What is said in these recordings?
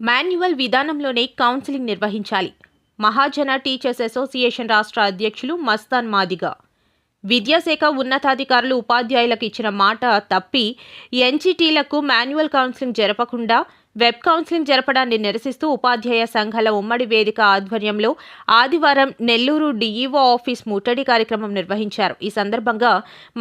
Manual విధానంలోనే counselling నిర్వహించాలి. మహాజన teachers association రాష్ట్ర అధ్యక్షులు మస్తాన్ మాదిగా. విద్యాశాఖ ఉన్నతాధికారులు ఉపాధ్యాయులకు ఇచ్చిన మాట తప్పి ఎన్జిటీలకు మాన్యువల్ కౌన్సిలింగ్ జరపకుండా వెబ్ కౌన్సిలింగ్ జరపడాన్ని నిరసిస్తూ ఉపాధ్యాయ సంఘాల ఉమ్మడి వేదిక ఆధ్వర్యంలో ఆదివారం నెల్లూరు డీఈఓ ఆఫీస్ ముట్టడి కార్యక్రమం నిర్వహించారు. ఈ సందర్భంగా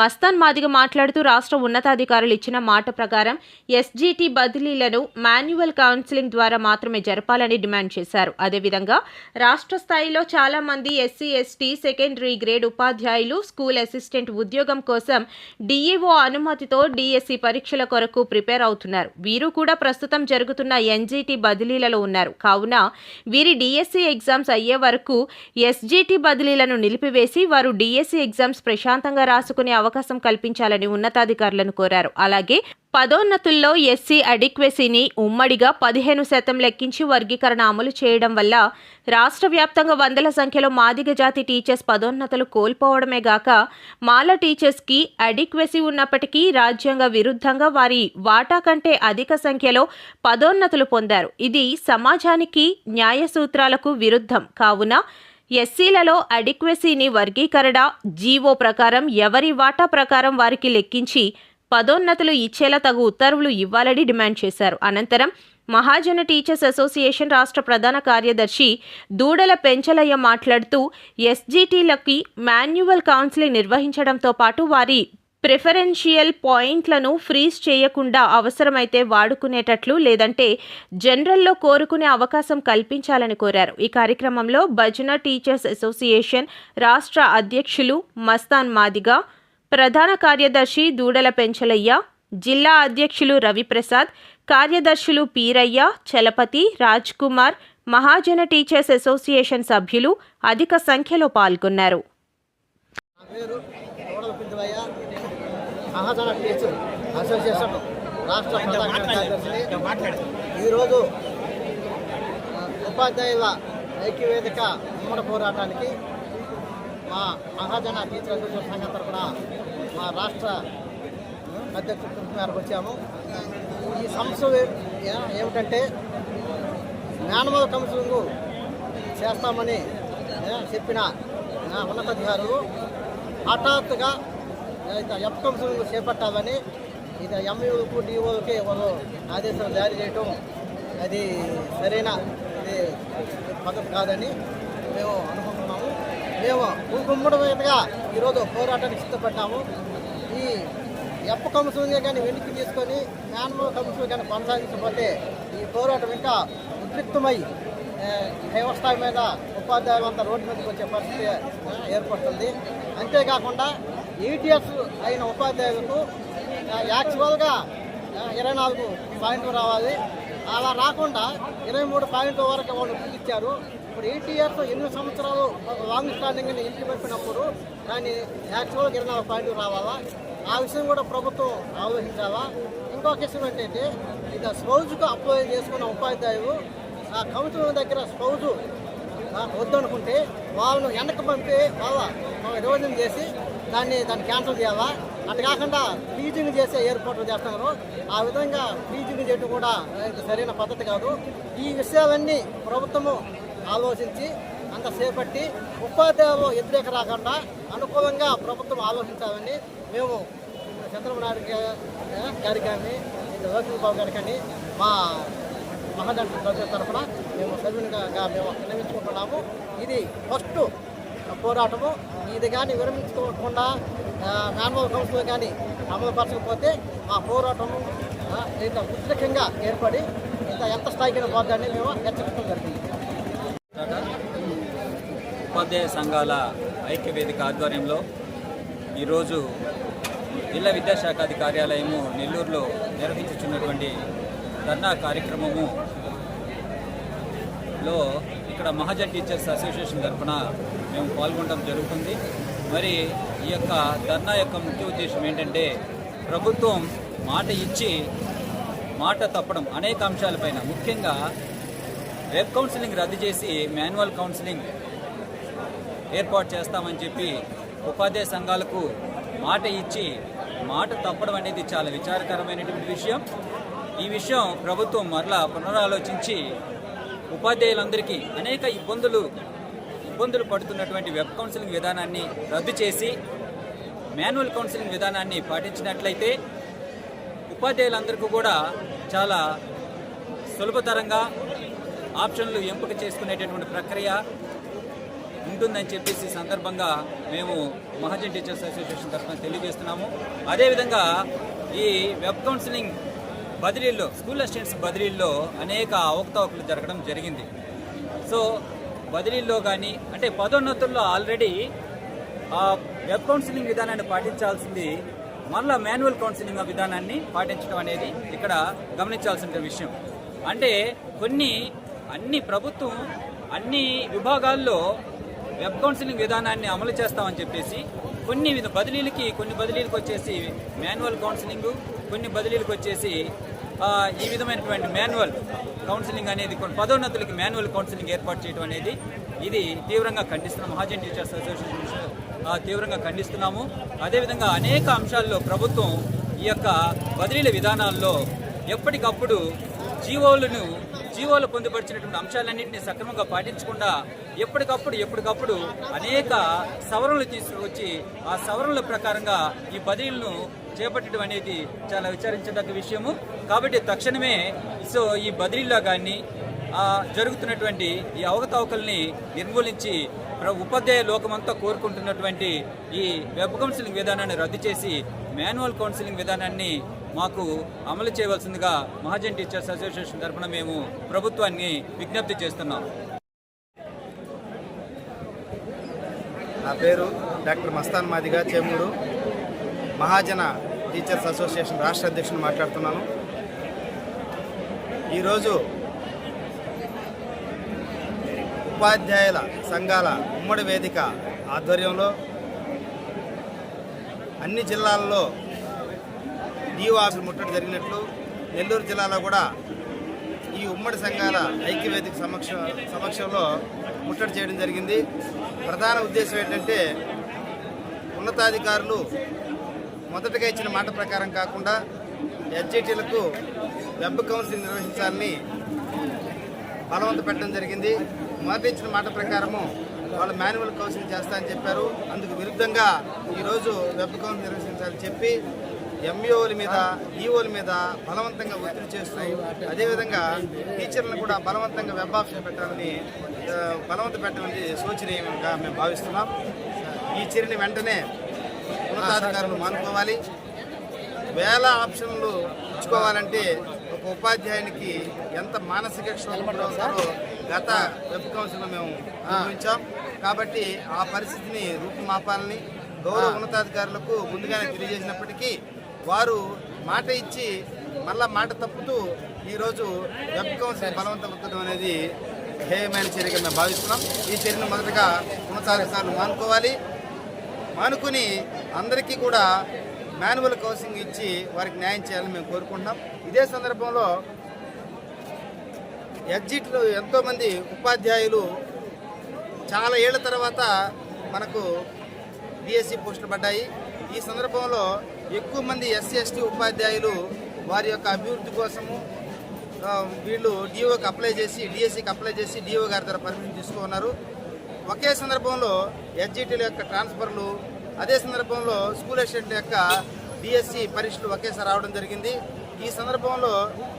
మస్తాన్ మాదిగ మాట్లాడుతూ రాష్ట్ర ఉన్నతాధికారులు ఇచ్చిన మాట ప్రకారం ఎస్జీటీ బదిలీలను మాన్యువల్ కౌన్సిలింగ్ ద్వారా మాత్రమే జరపాలని డిమాండ్ చేశారు. అదేవిధంగా రాష్ట్ర స్థాయిలో చాలా మంది ఎస్సీ ఎస్టీ సెకండరీ గ్రేడ్ ఉపాధ్యాయులు స్కూల్ అసిస్టెంట్ ఉద్యోగం కోసం డీఈఓ అనుమతితో డిఎస్సి పరీక్షల కొరకు ప్రిపేర్ అవుతున్నారు. వీరు కూడా ప్రస్తుతం జరుగుతున్న ఎన్జీటీ బదిలీలలో ఉన్నారు. కావున వీరి డిఎస్సి ఎగ్జామ్స్ అయ్యే వరకు ఎస్జీటీ బదిలీలను నిలిపివేసి వారు డిఎస్సి ఎగ్జామ్స్ ప్రశాంతంగా రాసుకునే అవకాశం కల్పించాలని ఉన్నతాధికారులను కోరారు. అలాగే పదోన్నతుల్లో ఎస్సీ అడిక్వెసీని ఉమ్మడిగా పదిహేను శాతం లెక్కించి వర్గీకరణ అమలు చేయడం వల్ల రాష్ట్ర వ్యాప్తంగా వందల సంఖ్యలో మాదిగ జాతి టీచర్స్ పదోన్నతులు కోల్పోవడమే గాక మాల టీచర్స్కి అడిక్వెసీ ఉన్నప్పటికీ రాజ్యాంగ విరుద్ధంగా వారి వాటా కంటే అధిక సంఖ్యలో పదోన్నతులు పొందారు. ఇది సమాజానికి న్యాయ సూత్రాలకు విరుద్ధం. కావున ఎస్సీలలో అడిక్వెసీని వర్గీకరణ జీవో ప్రకారం ఎవరి వాటా ప్రకారం వారికి లెక్కించి పదోన్నతులు ఇచ్చేలా తగు ఉత్తర్వులు ఇవ్వాలని డిమాండ్ చేశారు. అనంతరం మహాజన టీచర్స్ అసోసియేషన్ రాష్ట్ర ప్రధాన కార్యదర్శి దూడల పెంచలయ్య మాట్లాడుతూ ఎస్జీటీలకి మాన్యువల్ కౌన్సిలింగ్ నిర్వహించడంతో పాటు వారి ప్రిఫరెన్షియల్ పాయింట్లను ఫ్రీజ్ చేయకుండా అవసరమైతే వాడుకునేటట్లు లేదంటే జనరల్లో కోరుకునే అవకాశం కల్పించాలని కోరారు. ఈ కార్యక్రమంలో భజన టీచర్స్ అసోసియేషన్ రాష్ట్ర అధ్యక్షులు మస్తాన్ మాదిగా ప్రధాన కార్యదర్శి దూడల పెంచలయ్య జిల్లా అధ్యక్షులు రవిప్రసాద్ కార్యదర్శులు పీరయ్య చలపతి రాజ్ కుమార్ మహాజన టీచర్స్ అసోసియేషన్ సభ్యులు అధిక సంఖ్యలో పాల్గొన్నారు. ఈరోజు ఉపాధ్యాయుల ఐక్యవేదిక ఉమ్మడి పోరాటానికి మా మహాజన టీచర్ అసోసియేషన్ సంఘం తరఫున మా రాష్ట్ర అధ్యక్షుల మేరకు వచ్చాము. ఈ సమస్య ఏమిటంటే జ్ఞానమోద కౌన్సిలింగ్ చేస్తామని చెప్పిన ఉన్నతాధికారులు హఠాత్తుగా ఎఫ్ కౌన్సిలింగ్ చేపట్టాలని ఇది ఎంఈలకు డిఓలకి వాళ్ళు ఆదేశాలు జారీ చేయటం అది సరైన ఇది పద్ధతి కాదని మేము అనుకుంటున్నాము మేము భూగుమ్మడి మీదుగా ఈరోజు పోరాటానికి సిద్ధపడ్డాము. ఈ ఎప్ప కౌన్సిలింగ్ కానీ వెనక్కి తీసుకొని మాన్యువల్ కౌన్సిలింగ్ కానీ కొనసాగించకపోతే ఈ పోరాటం ఇంకా ఉద్రిక్తమై దేవస్థాయి మీద ఉపాధ్యాయులు అంతా రోడ్డు మీదకి వచ్చే పరిస్థితి ఏర్పడుతుంది. అంతేకాకుండా ఈటీఎస్ అయిన ఉపాధ్యాయులకు యాక్చువల్గా ఇరవై నాలుగు పాయింట్లు రావాలి. అలా రాకుండా ఇరవై మూడు పాయింట్ల వరకు వాళ్ళు ఇచ్చారు. ఇప్పుడు ఈటీఎస్ ఎనిమిది సంవత్సరాలు లాంగ్ స్టాండింగ్ ఇంప్లిమెంట్నప్పుడు కానీ యాక్చువల్గా ఇరవై నాలుగు పాయింట్లు రావాలా? ఆ విషయం కూడా ప్రభుత్వం ఆలోచించాలా? ఇంకొక విషయం ఏంటంటే ఇది స్పౌజ్కు అప్లై చేసుకున్న ఉపాధ్యాయులు ఆ కౌన్సిలర్ దగ్గర స్పౌజు వద్దనుకుంటే వాళ్ళను వెనక్కి పంపి వాళ్ళ రివిజన్ చేసి దాన్ని దాన్ని క్యాన్సిల్ చేయాలా? అటు కాకుండా టీచింగ్ చేసే ఏర్పాట్లు చేస్తున్నారు. ఆ విధంగా టీచింగ్ చేయడం కూడా సరైన పద్ధతి కాదు. ఈ విషయాలన్నీ ప్రభుత్వము ఆలోచించి అంత చేపట్టి ఉపాధ్యాయులు వ్యతిరేక రాకుండా అనుకూలంగా ప్రభుత్వం ఆలోచించాలని మేము చంద్రబాబు నాయుడు గారి కానీ లోకేష్ బాబు గారి కానీ మా మహాజన్ ప్రజల తరఫున మేము సభ్యునిగా మేము విన్నవించుకుంటున్నాము. ఇది ఫస్ట్ పోరాటము. ఇది కానీ విరమించుకోకుండా మాన్యువల్ కౌన్సిల్ కానీ అమలుపరచకపోతే మా పోరాటము ఇంత ఉద్రికంగా ఏర్పడి ఇంత ఎంత స్థాయికి పోద్దని మేము హెచ్చరించడం జరిగింది ఉపాధ్యాయ సంఘాల ఐక్య వేదిక ఆధ్వర్యంలో ఈరోజు జిల్లా విద్యాశాఖాది కార్యాలయము నెల్లూరులో నిర్వహించుచున్నటువంటి ధర్నా కార్యక్రమము లో ఇక్కడ మహాజన్ టీచర్స్ అసోసియేషన్ తరఫున మేము పాల్గొనడం జరుగుతుంది. మరి ఈ యొక్క ధర్నా యొక్క ముఖ్య ఉద్దేశం ఏంటంటే ప్రభుత్వం మాట ఇచ్చి మాట తప్పడం అనేక అంశాలపైన. ముఖ్యంగా వెబ్ కౌన్సిలింగ్ రద్దు చేసి మాన్యువల్ కౌన్సిలింగ్ ఏర్పాటు చేస్తామని చెప్పి ఉపాధ్యాయ సంఘాలకు మాట ఇచ్చి మాట తప్పడం అనేది చాలా విచారకరమైనటువంటి విషయం. ఈ విషయం ప్రభుత్వం మరలా పునరాలోచించి ఉపాధ్యాయులందరికీ అనేక ఇబ్బందులు ఇబ్బందులు పడుతున్నటువంటి వెబ్ కౌన్సిలింగ్ విధానాన్ని రద్దు చేసి మాన్యువల్ కౌన్సిలింగ్ విధానాన్ని పాటించినట్లయితే ఉపాధ్యాయులందరికీ కూడా చాలా సులభతరంగా ఆప్షన్లు ఎంపిక చేసుకునేటటువంటి ప్రక్రియ ఉంటుందని చెప్పేసి సందర్భంగా మేము మహాజన్ టీచర్స్ అసోసియేషన్ తరఫున తెలియజేస్తున్నాము. అదేవిధంగా ఈ వెబ్ కౌన్సిలింగ్ బదిలీల్లో స్కూల్ అసిస్టెంట్స్ బదిలీల్లో అనేక అవకతవకలు జరగడం జరిగింది. సో బదిలీల్లో కానీ అంటే పదోన్నతుల్లో ఆల్రెడీ ఆ వెబ్ కౌన్సిలింగ్ విధానాన్ని పాటించాల్సింది మళ్ళా మాన్యువల్ కౌన్సిలింగ్ విధానాన్ని పాటించడం అనేది ఇక్కడ గమనించాల్సిన విషయం. అంటే కొన్ని అన్ని ప్రభుత్వం అన్ని విభాగాల్లో వెబ్ కౌన్సిలింగ్ విధానాన్ని అమలు చేస్తామని చెప్పేసి కొన్ని విధ బదిలీలకి కొన్ని బదిలీలకు వచ్చేసి మాన్యువల్ కౌన్సిలింగ్ కొన్ని బదిలీలకు వచ్చేసి ఈ విధమైనటువంటి మాన్యువల్ కౌన్సిలింగ్ అనేది కొన్ని పదోన్నతులకి మాన్యువల్ కౌన్సిలింగ్ ఏర్పాటు చేయడం అనేది ఇది తీవ్రంగా ఖండిస్తున్నాం. మహాజన్ టీచర్స్ అసోసియేషన్ తీవ్రంగా ఖండిస్తున్నాము. అదేవిధంగా అనేక అంశాల్లో ప్రభుత్వం ఈ యొక్క బదిలీల విధానాల్లో ఎప్పటికప్పుడు జీవోలను జీవోలు పొందుపరిచినటువంటి అంశాలన్నింటినీ సక్రమంగా పాటించకుండా ఎప్పటికప్పుడు ఎప్పటికప్పుడు అనేక సవరణలు తీసుకువచ్చి ఆ సవరణల ప్రకారంగా ఈ బదిలీలను చేపట్టడం అనేది చాలా విచారించదగ్గ విషయము. కాబట్టి తక్షణమే సో ఈ బదిలీలో కానీ జరుగుతున్నటువంటి ఈ అవకతవకల్ని నిర్మూలించి ఉపాధ్యాయ లోకమంతా కోరుకుంటున్నటువంటి ఈ వెబ్ కౌన్సిలింగ్ విధానాన్ని రద్దు చేసి మాన్యువల్ కౌన్సిలింగ్ విధానాన్ని మాకు అమలు చేయవలసిందిగా మహాజన్ టీచర్స్ అసోసియేషన్ తరఫున మేము ప్రభుత్వాన్ని విజ్ఞప్తి చేస్తున్నాం. నా పేరు doctor Mastan Madiga Chemuru. Mahajana teachers association రాష్ట్ర అధ్యక్షుడు మాట్లాడుతున్నాను. ఈరోజు ఉపాధ్యాయుల సంఘాల ఉమ్మడి వేదిక ఆధ్వర్యంలో అన్ని జిల్లాల్లో డిఓ ఆఫీస్ ముట్టడి జరిగినట్లు నెల్లూరు జిల్లాలో కూడా ఈ ఉమ్మడి సంఘాల ఐక్యవేదిక సమక్ష సమక్షంలో ముట్టడి చేయడం జరిగింది. ప్రధాన ఉద్దేశం ఏంటంటే ఉన్నతాధికారులు మొదటగా ఇచ్చిన మాట ప్రకారం కాకుండా ఎస్జిటీలకు వెబ్ కౌన్సిలింగ్ నిర్వహించాలని బలవంత పెట్టడం జరిగింది. మొదట ఇచ్చిన మాట ప్రకారము వాళ్ళు మాన్యువల్ కౌన్సిలింగ్ చేస్తా అని చెప్పారు. అందుకు విరుద్ధంగా ఈరోజు వెబ్ కౌన్సిల్ నిర్వహించాలని చెప్పి ఎంఈఓల మీద ఈఓల మీద బలవంతంగా ఒత్తిడి చేస్తూ అదేవిధంగా టీచర్లను కూడా బలవంతంగా వెబ్ ఆప్షన్ పెట్టాలని బలవంతం బలవంత పెట్టాలని శోచనీయంగా మేము భావిస్తున్నాం. ఈ చర్యని వెంటనే ఉన్నతాధికారులు మానుకోవాలి. వేల ఆప్షన్లు ఇచ్చుకోవాలంటే ఒక ఉపాధ్యాయునికి ఎంత మానసిక క్షోభం గురవుతారో గత వెబ్ కౌన్సిల్లో మేము అనుభవించాం. కాబట్టి ఆ పరిస్థితిని రూపుమాపాలని గౌరవ ఉన్నతాధికారులకు ముందుగానే తెలియజేసినప్పటికీ వారు మాట ఇచ్చి మళ్ళా మాట తప్పుతూ ఈరోజు వెబ్ కౌన్సిల్ బలవంతపరచడం అనేది హేయమైన చర్యగా మేము భావిస్తున్నాం. ఈ చర్యను మొదటగా ఉన్నతాధికారులు మానుకోవాలి. మానుకుని అందరికీ కూడా మాన్యువల్ కౌన్సిలింగ్ ఇచ్చి వారికి న్యాయం చేయాలని మేము కోరుకుంటున్నాం. ఇదే సందర్భంలో ఎగ్జిట్లో ఎంతోమంది ఉపాధ్యాయులు చాలా ఏళ్ళ తర్వాత మనకు బీఎస్సీ పోస్టులు పడ్డాయి. ఈ సందర్భంలో ఎక్కువ మంది ఎస్సీ ఎస్టీ ఉపాధ్యాయులు వారి యొక్క అభివృద్ధి కోసము వీళ్ళు డిఓకి అప్లై చేసి డిఎస్సికి అప్లై చేసి డిఓ గారి ద్వారా పర్మిషన్ తీసుకున్నారు. ఒకే సందర్భంలో ఎస్జిటీల యొక్క ట్రాన్స్ఫర్లు అదే సందర్భంలో స్కూల్ అసిస్టెంట్ యొక్క డిఎస్సి పరీక్షలు ఒకేసారి రావడం జరిగింది. ఈ సందర్భంలో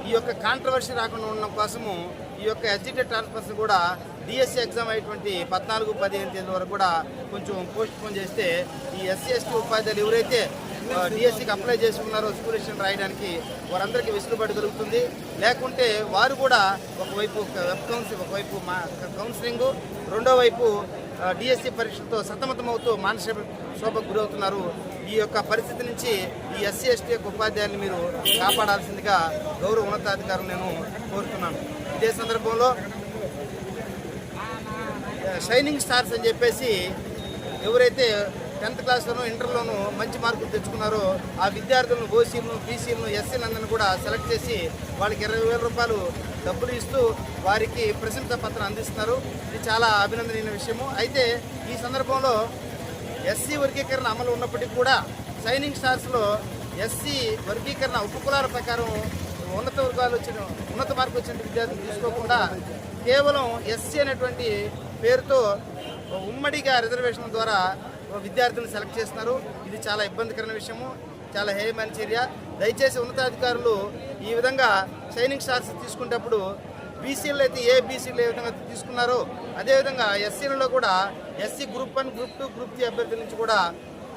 ఈ యొక్క కాంట్రవర్సీ రాకుండా ఉండడం కోసము ఈ యొక్క ఎస్జిటి ట్రాన్స్ఫర్స్ కూడా డిఎస్సి ఎగ్జామ్ అయ్యేటువంటి పద్నాలుగు పదిహేను తేదీ వరకు కూడా కొంచెం పోస్ట్ పోన్ చేస్తే ఈ ఎస్సీ ఎస్టీ ఉపాధ్యాయులు ఎవరైతే డిఎస్సికి అప్లై చేసి ఉన్నారో స్కూల్ రాయడానికి వారందరికీ వెసులుబాటు దొరుకుతుంది లేకుంటే వారు కూడా ఒకవైపు వెబ్ కౌన్సిల్ ఒకవైపు మా కౌన్సిలింగ్ రెండో వైపు డిఎస్సి పరీక్షలతో సతమతమవుతూ మానసిక శోభకు గురవుతున్నారు ఈ యొక్క పరిస్థితి నుంచి ఈ ఎస్సీ ఎస్టీ యొక్క ఉపాధ్యాయులను మీరు కాపాడాల్సిందిగా గౌరవ ఉన్నతాధికారులు నేను కోరుతున్నాను ఇదే సందర్భంలో షైనింగ్ స్టార్స్ అని చెప్పేసి ఎవరైతే టెన్త్ క్లాస్లోనూ ఇంటర్లోనూ మంచి మార్కులు తెచ్చుకున్నారో. ఆ విద్యార్థులను ఓసీలను బీసీలను ఎస్సీలందరినీ కూడా సెలెక్ట్ చేసి వాళ్ళకి ఇరవై వేల రూపాయలు డబ్బులు ఇస్తూ వారికి ప్రశంస పత్రం అందిస్తున్నారు. ఇది చాలా అభినందనీయ విషయము. అయితే ఈ సందర్భంలో ఎస్సీ వర్గీకరణ అమలు ఉన్నప్పటికీ కూడా సైనింగ్ స్టార్స్లో ఎస్సీ వర్గీకరణ ఉపకులాల ప్రకారం ఉన్నత వర్గాలు వచ్చిన ఉన్నత మార్కు వచ్చిన విద్యార్థులు తీసుకోకుండా కేవలం ఎస్సీ అనేటువంటి పేరుతో ఉమ్మడిగా రిజర్వేషన్ ద్వారా విద్యార్థులను సెలెక్ట్ చేస్తున్నారు. ఇది చాలా ఇబ్బందికరమైన విషయము. చాలా హేయమైన చర్య దయచేసి ఉన్నతాధికారులు ఈ విధంగా షైనింగ్ స్టార్స్ తీసుకునేటప్పుడు బీసీలు అయితే ఏ బీసీలు ఏ విధంగా తీసుకున్నారో అదేవిధంగా ఎస్సీలలో కూడా SC group one group two group three అభ్యర్థుల నుంచి కూడా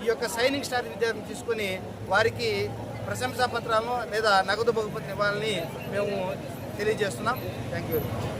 ఈ యొక్క సైనింగ్ స్టార్ విద్యార్థులు తీసుకొని వారికి ప్రశంసా పత్రాలను లేదా నగదు బహుమతి ఇవ్వాలని మేము తెలియజేస్తున్నాం. Thank you very much